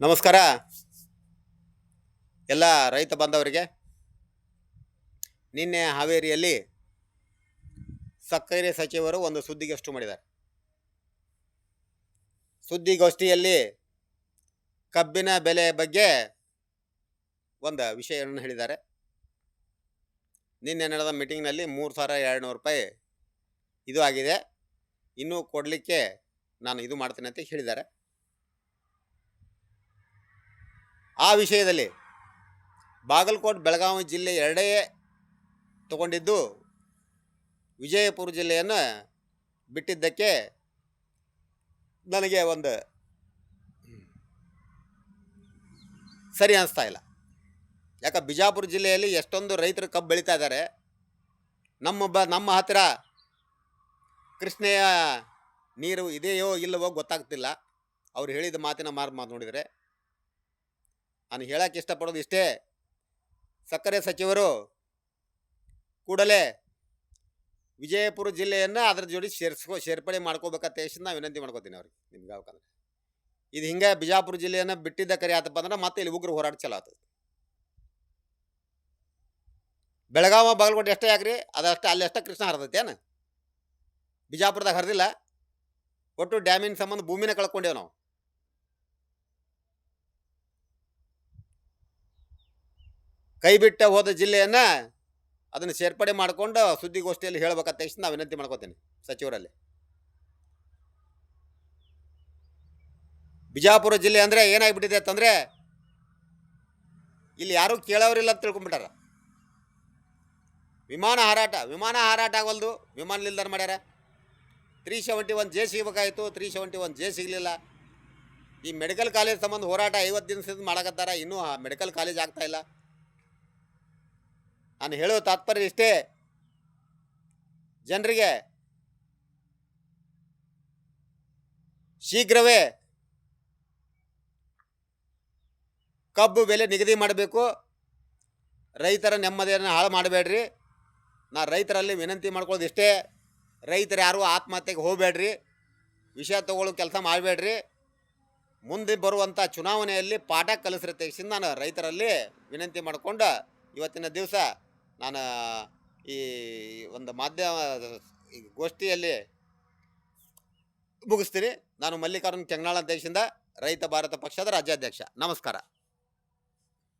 ನಮಸ್ಕಾರ. ಎಲ್ಲ ರೈತ ಬಂದವರಿಗೆ ನಿನ್ನೆ ಹಾವೇರಿಯಲ್ಲಿ ಸಕ್ಕರೆ ಸಚಿವರು ಒಂದು ಸುದ್ದಿಗೋಷ್ಠಿ ಮಾಡಿದ್ದಾರೆ. ಸುದ್ದಿಗೋಷ್ಠಿಯಲ್ಲಿ ಕಬ್ಬಿನ ಬೆಲೆ ಬಗ್ಗೆ ಒಂದು ವಿಷಯವನ್ನು ಹೇಳಿದ್ದಾರೆ. ನಿನ್ನೆ ನಡೆದ ಮೀಟಿಂಗ್ನಲ್ಲಿ ಮೂರು ಸಾವಿರ ಎರಡು ನೂರು ರೂಪಾಯಿ ಇದು ಆಗಿದೆ. ಇನ್ನೂ ಕೊಡಲಿಕ್ಕೆ ನಾನು ಇದು ಮಾಡ್ತೇನೆ ಅಂತ ಹೇಳಿದ್ದಾರೆ. ಆ ವಿಷಯದಲ್ಲಿ ಬಾಗಲಕೋಟೆ, ಬೆಳಗಾವಿ ಜಿಲ್ಲೆ ಎರಡೇ ತಗೊಂಡಿದ್ದು ವಿಜಯಪುರ ಜಿಲ್ಲೆಯನ್ನು ಬಿಟ್ಟಿದ್ದಕ್ಕೆ ನನಗೆ ಒಂದು ಸರಿ ಅನಿಸ್ತಾ ಇಲ್ಲ. ಯಾಕೆ ಬಿಜಾಪುರ ಜಿಲ್ಲೆಯಲ್ಲಿ ಎಷ್ಟೊಂದು ರೈತರು ಕಬ್ಬು ಬೆಳೀತಾ ಇದ್ದಾರೆ. ನಮ್ಮ ಬ, ನಮ್ಮ ಹತ್ತಿರ ಕೃಷ್ಣೆಯ ನೀರು ಇದೆಯೋ ಇಲ್ಲವೋ ಗೊತ್ತಾಗ್ತಿಲ್ಲ. ಅವ್ರು ಹೇಳಿದ ಮಾತಿನ ಮಾರು ಮಾತು ನೋಡಿದರೆ ನಾನು ಹೇಳಕ್ಕೆ ಇಷ್ಟಪಡೋದು ಇಷ್ಟೇ. ಸಕ್ಕರೆ ಸಚಿವರು ಕೂಡಲೇ ವಿಜಯಪುರ ಜಿಲ್ಲೆಯನ್ನು ಅದ್ರ ಜೋಡಿ ಸೇರಿಸ್ಕೊ, ಸೇರ್ಪಡೆ ಮಾಡ್ಕೋಬೇಕಂತ ಹೇಳಿ ನಾವು ವಿನಂತಿ ಮಾಡ್ಕೋತೀನಿ ಅವ್ರಿಗೆ ನಿಮ್ಗೆ ಯಾಕಂದ್ರೆ ಇದು ಹಿಂಗೆ ಬಿಜಾಪುರ ಜಿಲ್ಲೆಯನ್ನು ಬಿಟ್ಟಿದ್ದ ಕರೆ ಆತಪ್ಪ ಅಂದ್ರೆ ಮತ್ತೆ ಇಲ್ಲಿ ಉಗ್ರ ಹೋರಾಟ ಚಲೋ ಆತು ಬೆಳಗಾವ, ಬಾಗಲಕೋಟೆ ಎಷ್ಟೇ ಯಾಕ್ರಿ ಅದಷ್ಟೇ ಅಲ್ಲಿ ಅಷ್ಟೇ ಕೃಷ್ಣ ಹರಿದೈತೆ ಏನು? ಬಿಜಾಪುರದಾಗ ಹರಿದಿಲ್ಲ. ಒಟ್ಟು ಡ್ಯಾಮಿನ ಸಂಬಂಧ ಭೂಮಿನ ಕಳ್ಕೊಂಡೇವು ನಾವು. ಕೈ ಬಿಟ್ಟ ಹೋದ ಜಿಲ್ಲೆಯನ್ನು ಅದನ್ನು ಸೇರ್ಪಡೆ ಮಾಡಿಕೊಂಡು ಸುದ್ದಿಗೋಷ್ಠಿಯಲ್ಲಿ ಹೇಳ್ಬೇಕಂತ ತಕ್ಷಣ ನಾವು ವಿನಂತಿ ಮಾಡ್ಕೋತೀನಿ ಸಚಿವರಲ್ಲಿ. ಬಿಜಾಪುರ ಜಿಲ್ಲೆ ಅಂದರೆ ಏನಾಗಿಬಿಟ್ಟಿದೆ ಅಂತಂದರೆ ಇಲ್ಲಿ ಯಾರೂ ಕೇಳೋರಿಲ್ಲ ಅಂತ ತಿಳ್ಕೊಂಬಿಟ್ಟಾರ ವಿಮಾನ ಹಾರಾಟ ವಿಮಾನ ಹಾರಾಟ ಆಗವಲ್ದು, ವಿಮಾನ ನಿಲ್ದಾಣ ಮಾಡ್ಯಾರ. ತ್ರೀ ಸೆವೆಂಟಿ ಒನ್ ಜೆ ಸಿಗಬೇಕಾಯಿತು, ತ್ರೀ ಸೆವೆಂಟಿ ಒನ್ ಜೆ ಸಿಗಲಿಲ್ಲ. ಈ ಮೆಡಿಕಲ್ ಕಾಲೇಜ್ ಸಂಬಂಧ ಹೋರಾಟ ಐವತ್ತು ದಿನದಿಂದ ಮಾಡಕತ್ತಾರ, ಇನ್ನೂ ಮೆಡಿಕಲ್ ಕಾಲೇಜ್ ಆಗ್ತಾಯಿಲ್ಲ ನಾನು ಹೇಳೋ ತಾತ್ಪರ್ಯ ಇಷ್ಟೇ. ಜನರಿಗೆ ಶೀಘ್ರವೇ ಕಬ್ಬು ಬೆಲೆ ನಿಗದಿ ಮಾಡಬೇಕು. ರೈತರ ನೆಮ್ಮದಿಯನ್ನು ಹಾಳು ಮಾಡಬೇಡ್ರಿ. ನಾ ರೈತರಲ್ಲಿ ವಿನಂತಿ ಮಾಡ್ಕೊಳ್ಳೋದು ಇಷ್ಟೇ. ರೈತರು ಯಾರು ಆತ್ಮಹತ್ಯೆಗೆ ಹೋಗಬೇಡ್ರಿ. ವಿಷಯ ತಗೊಳ್ಳೋ ಕೆಲಸ ಮಾಡಬೇಡ್ರಿ. ಮುಂದೆ ಬರುವಂಥ ಚುನಾವಣೆಯಲ್ಲಿ ಪಾಠ ಕಲಿಸ್ರಿ ತೆಗೆಸಿಂದ ನಾನು ರೈತರಲ್ಲಿ ವಿನಂತಿ ಮಾಡಿಕೊಂಡು ಇವತ್ತಿನ ದಿವಸ ನಾನು ಈ ಒಂದು ಮಾಧ್ಯಮ ಗೋಷ್ಠಿಯಲ್ಲಿ ಮುಗಿಸ್ತೀನಿ. ನಾನು ಮಲ್ಲಿಕಾರ್ಜುನ್ ಕೆಂಗನಾಳ ದೇಶದಿಂದ ರೈತ ಭಾರತ ಪಕ್ಷದ ರಾಜ್ಯಾಧ್ಯಕ್ಷ. ನಮಸ್ಕಾರ.